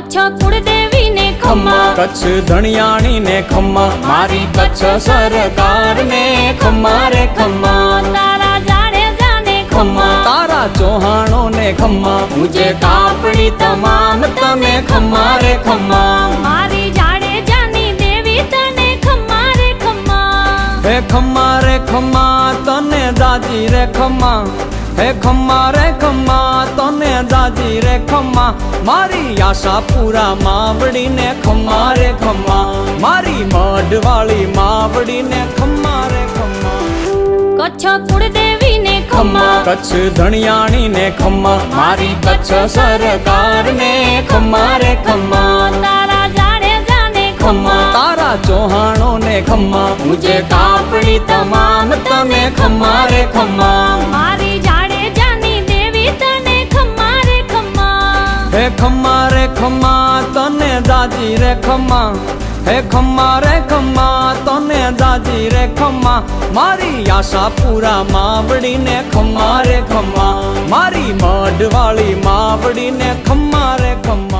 કચ્છ કુળદેવી ને ખમ્મા કચ્છ ધણિયાણી ને ખમ્મા. મારી કચ્છ સરકાર ને ખમ્મા રે ખમ્મા. તારા જાણે ને ખમ્મા. તારા ચૌહાણો ને ખમ્મા. મુજે કાપડી તમામ તમે ખમ્મા રે ખમ્મા. મારી જાડેજાની દેવી તને ખમ્મા રે ખમ્મા. હે ખમ્મા રે ખમ્મા તને દાદી રે ખમ્મા. હે ખમ્મા રે ખમ્મા તને દાદી રે ખમ્મા. મારી આશા પૂરા માવડી ને ખમ્મા રે ખમ્મા. મારી મઢવાળી માવડી ને ખમ્મા રે ખમ્મા. કચ્છ કુળદેવી ને ખમ્મા. કચ્છ ધણિયાણી ને ખમ્મા. મારી કચ્છ સરકાર ને ખમ્મા રે ખમ્મા. તારા જાણે ને ખમ્મા. તારા ચૌહાણો ને ખમ્મા. મુજે કાપડી તમામ તમે ખમ્મા રે ખમ્મા. હે ખમ્મા રે ખમ્મા, તને દાદી રે ખમ્મા. હે ખમ્મા રે ખમ્મા, તને દાદી રે ખમ્મા. મારી આશા પૂરા માવડી ને ખમ્મા રે ખમ્મા. મારી મઢવાળી માવડી ને ખમ્મા રે ખમ્મા.